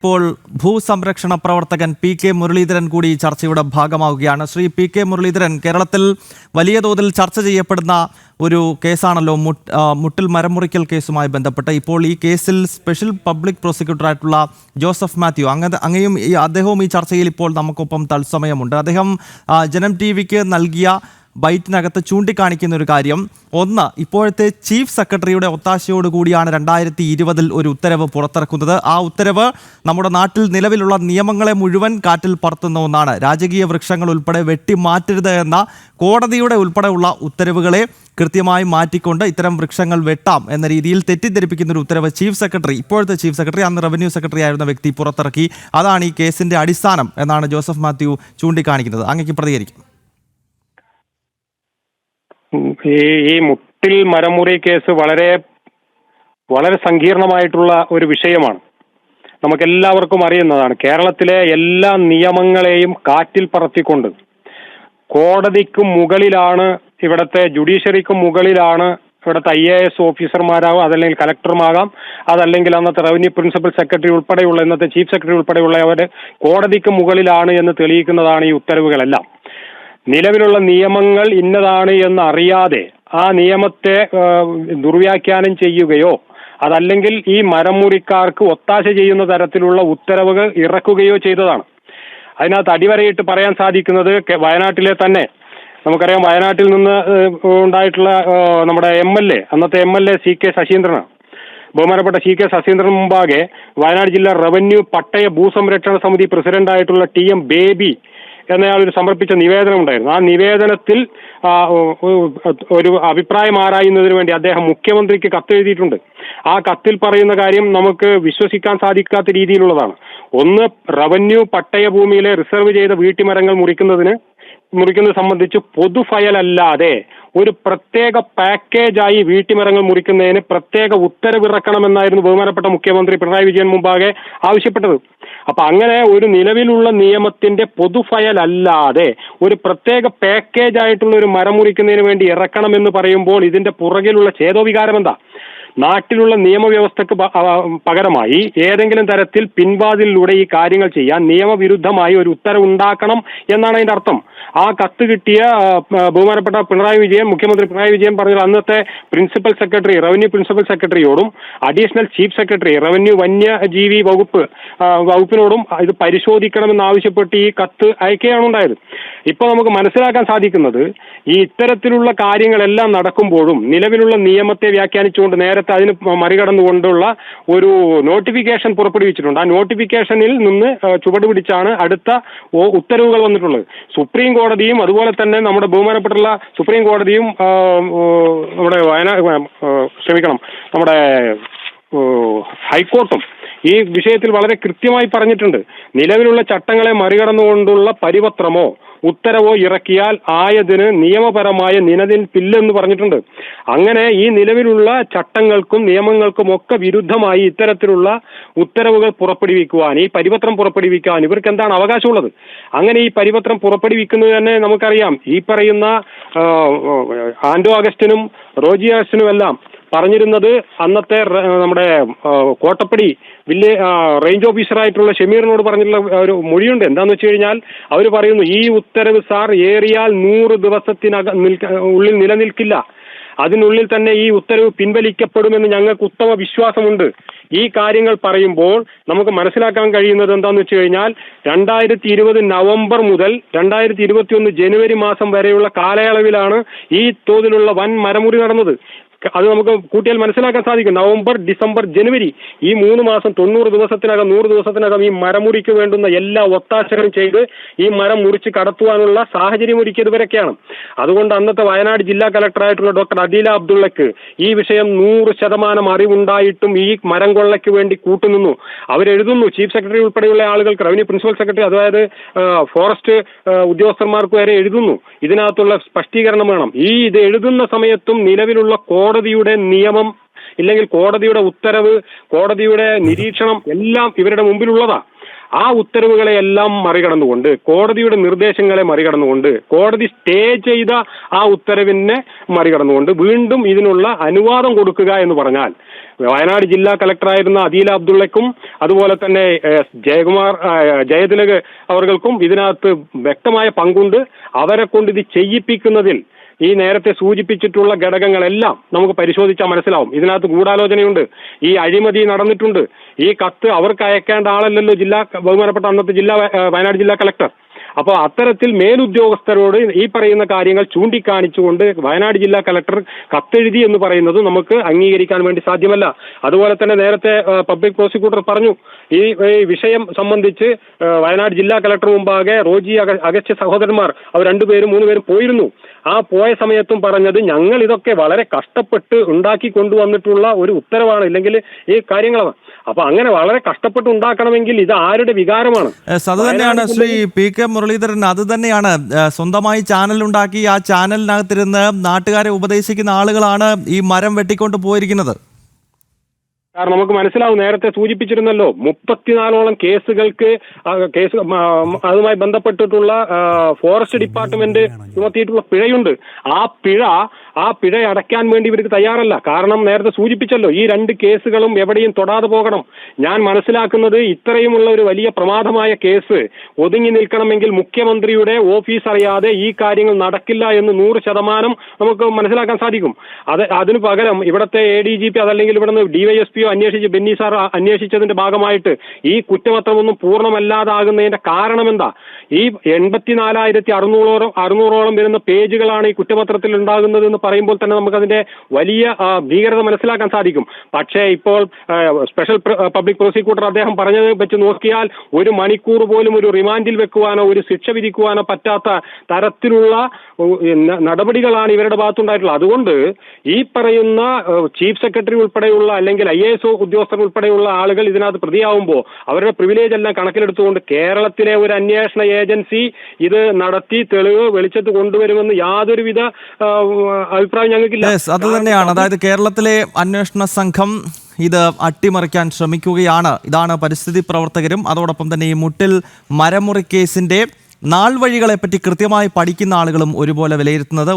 ഇപ്പോൾ ഭൂസംരക്ഷണ പ്രവർത്തകൻ P K Muraleedharan കൂടി ചർച്ചയുടെ ഭാഗമാവുകയാണ്. ശ്രീ പി കെ മുരളീധരൻ കേരളത്തിൽ വലിയ തോതിൽ ചർച്ച ചെയ്യപ്പെടുന്ന ഒരു കേസാണല്ലോ മുട്ടിൽ മരമുറിക്കൽ കേസുമായി ബന്ധപ്പെട്ട്. ഇപ്പോൾ ഈ കേസിൽ സ്പെഷ്യൽ പബ്ലിക് പ്രോസിക്യൂട്ടറായിട്ടുള്ള ജോസഫ് മാത്യു അങ്ങ അങ്ങയും ഈ അദ്ദേഹവും ഈ ചർച്ചയിൽ ഇപ്പോൾ നമുക്കൊപ്പം തത്സമയമുണ്ട്. അദ്ദേഹം ജനം ടി വിക്ക് നൽകിയ ബൈറ്റിനകത്ത് ചൂണ്ടിക്കാണിക്കുന്ന ഒരു കാര്യം. ഒന്ന് ഇപ്പോഴത്തെ ചീഫ് സെക്രട്ടറിയുടെ ഒത്താശയോടുകൂടിയാണ് രണ്ടായിരത്തി ഇരുപതിൽ ഒരു ഉത്തരവ് പുറത്തിറക്കുന്നത്. ആ ഉത്തരവ് നമ്മുടെ നാട്ടിൽ നിലവിലുള്ള നിയമങ്ങളെ മുഴുവൻ കാറ്റിൽ പറത്തുന്ന ഒന്നാണ്. രാജകീയ വൃക്ഷങ്ങൾ ഉൾപ്പെടെ വെട്ടിമാറ്റരുത് എന്ന കോടതിയുടെ ഉൾപ്പെടെയുള്ള ഉത്തരവുകളെ കൃത്യമായി മാറ്റിക്കൊണ്ട് ഇത്തരം വൃക്ഷങ്ങൾ വെട്ടാം എന്ന രീതിയിൽ തെറ്റിദ്ധരിപ്പിക്കുന്ന ഒരു ഉത്തരവ് ചീഫ് സെക്രട്ടറി ഇപ്പോഴത്തെ ചീഫ് സെക്രട്ടറി അന്ന് റവന്യൂ സെക്രട്ടറി ആയിരുന്ന വ്യക്തി പുറത്തിറക്കി. അതാണ് ഈ കേസിന്റെ അടിസ്ഥാനം എന്നാണ് ജോസഫ് മാത്യു ചൂണ്ടിക്കാണിക്കുന്നത്. അങ്ങേക്ക് പ്രതികരിക്കും. ഈ ഈ മുട്ടിൽ മരമുറി കേസ് വളരെ വളരെ സങ്കീർണമായിട്ടുള്ള ഒരു വിഷയമാണ്. നമുക്കെല്ലാവർക്കും അറിയുന്നതാണ്. കേരളത്തിലെ എല്ലാ നിയമങ്ങളെയും കാറ്റിൽ പറത്തിക്കൊണ്ട് കോടതിക്കും മുകളിലാണ് ഇവിടുത്തെ ജുഡീഷ്യറിക്കും മുകളിലാണ് ഇവിടുത്തെ ഐ എ എസ് ഓഫീസർമാരാകും അതല്ലെങ്കിൽ കലക്ടർമാകാം അതല്ലെങ്കിൽ അന്നത്തെ റവന്യൂ പ്രിൻസിപ്പൽ സെക്രട്ടറി ഉൾപ്പെടെയുള്ള ഇന്നത്തെ ചീഫ് സെക്രട്ടറി ഉൾപ്പെടെയുള്ളവർ കോടതിക്ക് മുകളിലാണ് എന്ന് തെളിയിക്കുന്നതാണ് ഈ ഉത്തരവുകളെല്ലാം. നിലവിലുള്ള നിയമങ്ങൾ ഇന്നതാണ് എന്ന് അറിയാതെ ആ നിയമത്തെ ദുർവ്യാഖ്യാനം ചെയ്യുകയോ അതല്ലെങ്കിൽ ഈ മരമുറിക്കാർക്ക് ഒത്താശ ചെയ്യുന്ന തരത്തിലുള്ള ഉത്തരവുകൾ ഇറക്കുകയോ ചെയ്തതാണ്. അതിനകത്ത് അടിവരയിട്ട് പറയാൻ സാധിക്കുന്നത് വയനാട്ടിലെ തന്നെ. നമുക്കറിയാം വയനാട്ടിൽ നിന്ന് ഉണ്ടായിട്ടുള്ള നമ്മുടെ എം എൽ എ അന്നത്തെ M L A C K ശശീന്ദ്രനാണ്. ബഹുമാനപ്പെട്ട സി കെ ശശീന്ദ്രൻ മുമ്പാകെ വയനാട് ജില്ലാ റവന്യൂ പട്ടയ ഭൂസംരക്ഷണ സമിതി പ്രസിഡന്റായിട്ടുള്ള ടി എം ബേബി എന്നയാൾ ഒരു സമർപ്പിച്ച നിവേദനം ഉണ്ടായിരുന്നു ആ നിവേദനത്തിൽ ഒരു അഭിപ്രായം ആരായുന്നതിന് വേണ്ടി അദ്ദേഹം മുഖ്യമന്ത്രിക്ക് കത്തെഴുതിയിട്ടുണ്ട്. ആ കത്തിൽ പറയുന്ന കാര്യം നമുക്ക് വിശ്വസിക്കാൻ സാധിക്കാത്ത രീതിയിലുള്ളതാണ്. ഒന്ന് റവന്യൂ പട്ടയ ഭൂമിയിലെ റിസർവ് ചെയ്ത വീട്ടിമരങ്ങൾ മുറിക്കുന്നതിന് മുറിക്കുന്നത് സംബന്ധിച്ച് പൊതു ഫയലല്ലാതെ ഒരു പ്രത്യേക പാക്കേജായി വീട്ടിമരങ്ങൾ മുറിക്കുന്നതിന് പ്രത്യേക ഉത്തരവിറക്കണമെന്നായിരുന്നു ബഹുമാനപ്പെട്ട മുഖ്യമന്ത്രി പിണറായി വിജയൻ മുമ്പാകെ ആവശ്യപ്പെട്ടത്. അപ്പൊ അങ്ങനെ ഒരു നിലവിലുള്ള നിയമത്തിന്റെ പൊതുഫയലല്ലാതെ ഒരു പ്രത്യേക പാക്കേജ് ആയിട്ടുള്ള ഒരു മരം മുറിക്കുന്നതിന് വേണ്ടി ഇറക്കണം എന്ന് പറയുമ്പോൾ ഇതിന്റെ പുറകിലുള്ള ചേതോവികാരം എന്താ? നാട്ടിലുള്ള നിയമവ്യവസ്ഥക്ക് പകരമായി ഏതെങ്കിലും തരത്തിൽ പിൻവാതിലിലൂടെ ഈ കാര്യങ്ങൾ ചെയ്യാൻ നിയമവിരുദ്ധമായി ഒരു ഉത്തരവ് ഉണ്ടാക്കണം എന്നാണ് അതിന്റെ അർത്ഥം. ആ കത്ത് കിട്ടിയ ബഹുമാനപ്പെട്ട പിണറായി വിജയൻ മുഖ്യമന്ത്രി പിണറായി വിജയൻ പറഞ്ഞ അന്നത്തെ പ്രിൻസിപ്പൽ സെക്രട്ടറി റവന്യൂ പ്രിൻസിപ്പൽ സെക്രട്ടറിയോടും അഡീഷണൽ ചീഫ് സെക്രട്ടറി റവന്യൂ വന്യജീവി വകുപ്പ് വകുപ്പിനോടും ഇത് പരിശോധിക്കണമെന്ന് ആവശ്യപ്പെട്ട് ഈ കത്ത് അയക്കുകയാണ് ഉണ്ടായത്. ഇപ്പൊ നമുക്ക് മനസ്സിലാക്കാൻ സാധിക്കുന്നത് ഈ ഇത്തരത്തിലുള്ള കാര്യങ്ങളെല്ലാം നടക്കുമ്പോഴും നിലവിലുള്ള നിയമത്തെ വ്യാഖ്യാനിച്ചുകൊണ്ട് നേരത്തെ അതിന് മറികടന്നുകൊണ്ടുള്ള ഒരു നോട്ടിഫിക്കേഷൻ പുറപ്പെടുവിച്ചിട്ടുണ്ട്. ആ നോട്ടിഫിക്കേഷനിൽ നിന്ന് ചുവട് പിടിച്ചാണ് അടുത്ത ഉത്തരവുകൾ വന്നിട്ടുള്ളത്. സുപ്രീം കോടതിയും അതുപോലെ തന്നെ നമ്മുടെ ബഹുമാനപ്പെട്ടുള്ള സുപ്രീം കോടതിയും നമ്മുടെ വയനാട് ക്ഷമിക്കണം നമ്മുടെ ഹൈക്കോർട്ടും ഈ വിഷയത്തിൽ വളരെ കൃത്യമായി പറഞ്ഞിട്ടുണ്ട്. നിലവിലുള്ള ചട്ടങ്ങളെ മറികടന്നുകൊണ്ടുള്ള പരിപത്രമോ ഉത്തരവോ ഇറക്കിയാൽ ആയതിന് നിയമപരമായ നിലനിൽപ്പില്ലെന്ന് പറഞ്ഞിട്ടുണ്ട്. അങ്ങനെ ഈ നിലവിലുള്ള ചട്ടങ്ങൾക്കും നിയമങ്ങൾക്കും ഒക്കെ വിരുദ്ധമായി ഇത്തരത്തിലുള്ള ഉത്തരവുകൾ പുറപ്പെടുവിക്കുവാൻ ഈ പരിപത്രം പുറപ്പെടുവിക്കാൻ ഇവർക്ക് എന്താണ് അവകാശമുള്ളത്? അങ്ങനെ ഈ പരിപത്രം പുറപ്പെടുവിക്കുന്നത് തന്നെ നമുക്കറിയാം. ഈ പറയുന്ന ആൻഡോ അഗസ്റ്റിനും റോജി അഗസ്റ്റിനും എല്ലാം പറഞ്ഞിരുന്നത് അന്നത്തെ നമ്മുടെ കോട്ടപ്പടി വില്ലേ റേഞ്ച് ഓഫീസറായിട്ടുള്ള ഷമീറിനോട് പറഞ്ഞിട്ടുള്ള ഒരു മൊഴിയുണ്ട്. എന്താന്ന് വെച്ച് കഴിഞ്ഞാൽ അവർ പറയുന്നു ഈ ഉത്തരവ് സാർ ഏറിയാൽ നൂറ് ദിവസത്തിനകം ഉള്ളിൽ നിലനിൽക്കില്ല. അതിനുള്ളിൽ തന്നെ ഈ ഉത്തരവ് പിൻവലിക്കപ്പെടുമെന്ന് ഞങ്ങൾക്ക് ഉത്തമ വിശ്വാസമുണ്ട്. ഈ കാര്യങ്ങൾ പറയുമ്പോൾ നമുക്ക് മനസ്സിലാക്കാൻ കഴിയുന്നത് എന്താന്ന് വെച്ച് കഴിഞ്ഞാൽ രണ്ടായിരത്തി ഇരുപത് നവംബർ മുതൽ രണ്ടായിരത്തി ഇരുപത്തി ഒന്ന് ജനുവരി മാസം വരെയുള്ള കാലയളവിലാണ് ഈ തോതിലുള്ള വൻ മരമുറി നടന്നത്. അത് നമുക്ക് കൂട്ടിയാൽ മനസ്സിലാക്കാൻ സാധിക്കും. നവംബർ ഡിസംബർ ജനുവരി ഈ മൂന്ന് മാസം തൊണ്ണൂറ് ദിവസത്തിനകം നൂറ് ദിവസത്തിനകം ഈ മരമുറിക്ക് വേണ്ടുന്ന എല്ലാ ഒത്താശകളും ചെയ്ത് ഈ മരം മുറിച്ച് കടത്തുവാനുള്ള സാഹചര്യം ഒരുക്കിയത് ഇവരൊക്കെയാണ് അതുകൊണ്ട് അന്നത്തെ വയനാട് ജില്ലാ കലക്ടറായിട്ടുള്ള ഡോക്ടർ അദീല അബ്ദുള്ളക്ക് ഈ വിഷയം നൂറ് ശതമാനം അറിവുണ്ടായിട്ടും ഈ മരം കൊള്ളയ്ക്ക് വേണ്ടി കൂട്ടുനിന്നു. അവരെഴുതുന്നു. ചീഫ് സെക്രട്ടറി ഉൾപ്പെടെയുള്ള ആളുകൾക്ക് റവന്യൂ പ്രിൻസിപ്പൽ സെക്രട്ടറി അതായത് ഫോറസ്റ്റ് ഉദ്യോഗസ്ഥന്മാർക്ക് വരെ എഴുതുന്നു. ഇതിനകത്തുള്ള സ്പഷ്ടീകരണം വേണം. ഈ ഇത് എഴുതുന്ന സമയത്തും നിലവിലുള്ള കോടതിയുടെ നിയമം ഇല്ലെങ്കിൽ കോടതിയുടെ ഉത്തരവ് കോടതിയുടെ നിരീക്ഷണം എല്ലാം ഇവരുടെ മുമ്പിലുള്ളതാ. ആ ഉത്തരവുകളെ എല്ലാം മറികടന്നുകൊണ്ട് കോടതിയുടെ നിർദ്ദേശങ്ങളെ മറികടന്നുകൊണ്ട് കോടതി സ്റ്റേ ചെയ്ത ആ ഉത്തരവിനെ മറികടന്നുകൊണ്ട് വീണ്ടും ഇതിനുള്ള അനുവാദം കൊടുക്കുക എന്ന് പറഞ്ഞാൽ വയനാട് ജില്ലാ കളക്ടറായിരുന്ന അദീല അബ്ദുള്ളയ്ക്കും അതുപോലെ തന്നെ ജയകുമാർ ജയതിലക് അവർക്കും ഇതിനകത്ത് വ്യക്തമായ പങ്കുണ്ട്. അവരെ കൊണ്ട് ഇത് ചെയ്യിപ്പിക്കുന്നതിൽ ഈ നേരത്തെ സൂചിപ്പിച്ചിട്ടുള്ള ഘടകങ്ങളെല്ലാം നമുക്ക് പരിശോധിച്ചാൽ മനസ്സിലാവും. ഇതിനകത്ത് ഗൂഢാലോചനയുണ്ട്. ഈ അഴിമതി നടന്നിട്ടുണ്ട്. ഈ കത്ത് അവർക്ക് അയക്കേണ്ട ആളല്ലല്ലോ ജില്ലാ ബഹുമാനപ്പെട്ട അന്നത്തെ ജില്ലാ വയനാട് ജില്ലാ കളക്ടർ. അപ്പോൾ അത്തരത്തിൽ മേലുദ്യോഗസ്ഥരോട് ഈ പറയുന്ന കാര്യങ്ങൾ ചൂണ്ടിക്കാണിച്ചുകൊണ്ട് വയനാട് ജില്ലാ കലക്ടർ കത്തെഴുതി എന്ന് പറയുന്നത് നമുക്ക് അംഗീകരിക്കാൻ വേണ്ടി സാധ്യമല്ല. അതുപോലെ തന്നെ നേരത്തെ പബ്ലിക് പ്രോസിക്യൂട്ടർ പറഞ്ഞു ഈ വിഷയം സംബന്ധിച്ച് വയനാട് ജില്ലാ കലക്ടർ മുമ്പാകെ റോജി അഗ- അഗസ്ത്യ സഹോദരന്മാർ അവർ രണ്ടുപേരും മൂന്നുപേരും പോയിരുന്നു. ആ പോയ സമയത്തും പറഞ്ഞത് ഞങ്ങൾ ഇതൊക്കെ വളരെ കഷ്ടപ്പെട്ട് ഉണ്ടാക്കി കൊണ്ടുവന്നിട്ടുള്ള ഒരു ഉത്തരവാണ് ഇല്ലെങ്കിൽ ഈ കാര്യങ്ങളാണ്. അപ്പൊ അങ്ങനെ വളരെ കഷ്ടപ്പെട്ട് ഉണ്ടാക്കണമെങ്കിൽ ഇത് ആരുടെ വികാരമാണ്? ശ്രീ പി കെ മുരളീധരൻ അത് തന്നെയാണ്. സ്വന്തമായി ചാനൽ ഉണ്ടാക്കി ആ ചാനലിനകത്തിരുന്ന് നാട്ടുകാരെ ഉപദേശിക്കുന്ന ആളുകളാണ് ഈ മരം വെട്ടിക്കൊണ്ട് പോയിരിക്കുന്നത്. കാരണം നമുക്ക് മനസ്സിലാവും നേരത്തെ സൂചിപ്പിച്ചിരുന്നല്ലോ മുപ്പത്തിനാലോളം കേസുകൾക്ക് കേസ് അതുമായി ബന്ധപ്പെട്ടിട്ടുള്ള ഫോറസ്റ്റ് ഡിപ്പാർട്ട്മെന്റ് ചുമത്തിയിട്ടുള്ള പിഴയുണ്ട്. ആ പിഴ ആ പിഴ അടയ്ക്കാൻ വേണ്ടി ഇവർക്ക് തയ്യാറല്ല. കാരണം നേരത്തെ സൂചിപ്പിച്ചല്ലോ ഈ രണ്ട് കേസുകളും എവിടെയും തൊടാതെ പോകണം. ഞാൻ മനസ്സിലാക്കുന്നത് ഇത്രയുമുള്ള ഒരു വലിയ പ്രമാദമായ കേസ് ഒതുങ്ങി നിൽക്കണമെങ്കിൽ മുഖ്യമന്ത്രിയുടെ ഓഫീസ് അറിയാതെ ഈ കാര്യങ്ങൾ നടക്കില്ല എന്ന് നൂറ് ശതമാനം നമുക്ക് മനസ്സിലാക്കാൻ സാധിക്കും. അത് അതിനു പകരം ഇവിടുത്തെ എ ഡി ജി പി അതല്ലെങ്കിൽ ഇവിടുന്ന് ഡിവൈഎസ്പിയോ അന്വേഷിച്ച് ബെന്നി സാർ അന്വേഷിച്ചതിന്റെ ഭാഗമായിട്ട് ഈ കുറ്റപത്രമൊന്നും പൂർണമല്ലാതാകുന്നതിന്റെ കാരണം എന്താ ഈ എൺപത്തിനാലായിരത്തി അറുന്നൂറോളം അറുന്നൂറോളം വരുന്ന പേജുകളാണ് ഈ കുറ്റപത്രത്തിൽ ഉണ്ടാകുന്നത് എന്ന് പറയുമ്പോൾ തന്നെ നമുക്ക് അതിന്റെ വലിയ ഭീകരത മനസ്സിലാക്കാൻ സാധിക്കും. പക്ഷേ ഇപ്പോൾ സ്പെഷ്യൽ പബ്ലിക് പ്രോസിക്യൂട്ടർ അദ്ദേഹം പറഞ്ഞത് വെച്ച് നോക്കിയാൽ ഒരു മണിക്കൂർ പോലും ഒരു റിമാൻഡിൽ വെക്കുവാനോ ഒരു ശിക്ഷ വിധിക്കുവാനോ പറ്റാത്ത തരത്തിലുള്ള നടപടികളാണ് ഇവരുടെ ഭാഗത്തുണ്ടായിട്ടുള്ളത്. അതുകൊണ്ട് ഈ പറയുന്ന ചീഫ് സെക്രട്ടറി ഉൾപ്പെടെയുള്ള അല്ലെങ്കിൽ ഐ ഒ ഉദ്യോഗസ്ഥർ ഉൾപ്പെടെയുള്ള ആളുകൾ ഇതിനകത്ത് പ്രതിയാവുമ്പോൾ അവരുടെ പ്രിവിലേജ് എല്ലാം കണക്കിലെടുത്തുകൊണ്ട് കേരളത്തിലെ ഒരു അന്വേഷണ ഏജൻസി ഇത് നടത്തി തെളിവ് വെളിച്ചത്ത് കൊണ്ടുവരുമെന്ന് യാതൊരുവിധ അഭിപ്രായം ഞങ്ങൾക്കില്ല. അത് തന്നെയാണ്. അതായത് കേരളത്തിലെ അന്വേഷണ സംഘം ഇത് അട്ടിമറിക്കാൻ ശ്രമിക്കുകയാണ്. ഇതാണ് പരിസ്ഥിതി പ്രവർത്തകരും അതോടൊപ്പം തന്നെ ഈ മുട്ടിൽ മരമുറി കേസിന്റെ നാൾ വഴികളെപ്പറ്റി കൃത്യമായി പഠിക്കുന്ന ആളുകളും ഒരുപോലെ വിലയിരുത്തുന്നത്.